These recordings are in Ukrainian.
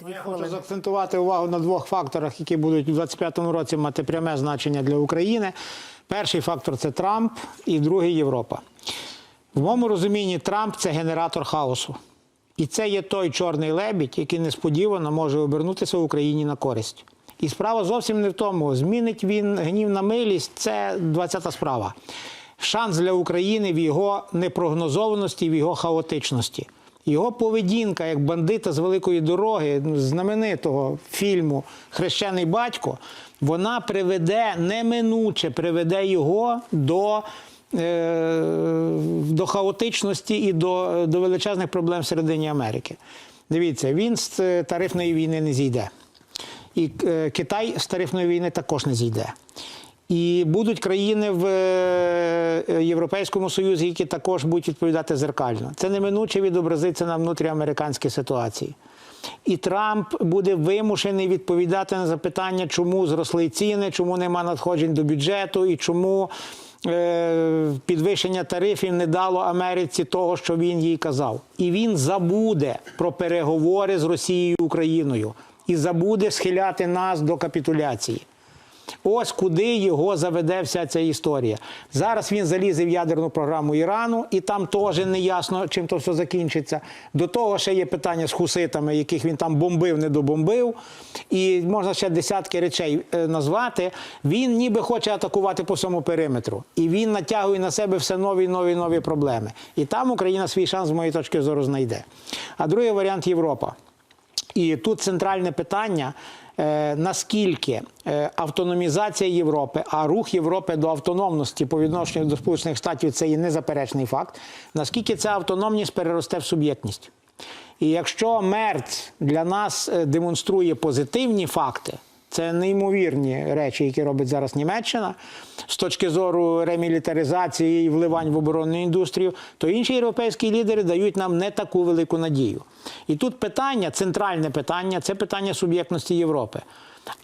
дві Ну, Я хочу хвилини. заакцентувати увагу на двох факторах, які будуть у 2025 році мати пряме значення для України. Перший фактор це Трамп, і другий Європа. В моєму розумінні, Трамп це генератор хаосу. І це є той чорний лебідь, який несподівано може обернутися в Україні на користь. І справа зовсім не в тому, змінить він гнів на милість, це 20-та справа. Шанс для України в його непрогнозованості, в його хаотичності. Його поведінка як бандита з великої дороги, знаменитого фільму Хрещений батько, вона приведе неминуче приведе його до, е, до хаотичності і до, до величезних проблем всередині Америки. Дивіться, він з е, тарифної війни не зійде. І е, Китай з тарифної війни також не зійде. І будуть країни в е, Європейському Союзі, які також будуть відповідати зеркально. Це неминуче відобразиться на внутріамериканській ситуації. І Трамп буде вимушений відповідати на запитання, чому зросли ціни, чому нема надходжень до бюджету і чому е, підвищення тарифів не дало Америці того, що він їй казав. І він забуде про переговори з Росією і Україною і забуде схиляти нас до капітуляції. Ось куди його заведе вся ця історія. Зараз він залізе в ядерну програму Ірану, і там теж не ясно, чим то все закінчиться. До того ще є питання з хуситами, яких він там бомбив, не добомбив. І можна ще десятки речей е, назвати. Він ніби хоче атакувати по всьому периметру. І він натягує на себе все нові, нові, нові проблеми. І там Україна свій шанс, з моєї точки зору, знайде. А другий варіант Європа. І тут центральне питання. Е, Наскільки е, автономізація Європи, а рух Європи до автономності по відношенню до Сполучених Штатів це є незаперечний факт. Наскільки ця автономність переросте в суб'єктність? І якщо мерць для нас е, демонструє позитивні факти, це неймовірні речі, які робить зараз Німеччина з точки зору ремілітаризації і вливань в оборонну індустрію, то інші європейські лідери дають нам не таку велику надію. І тут питання, центральне питання це питання суб'єктності Європи.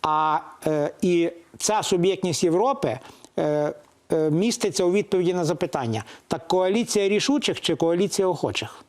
А е, і ця суб'єктність Європи. Е, е, Міститься у відповіді на запитання: так коаліція рішучих чи коаліція охочих?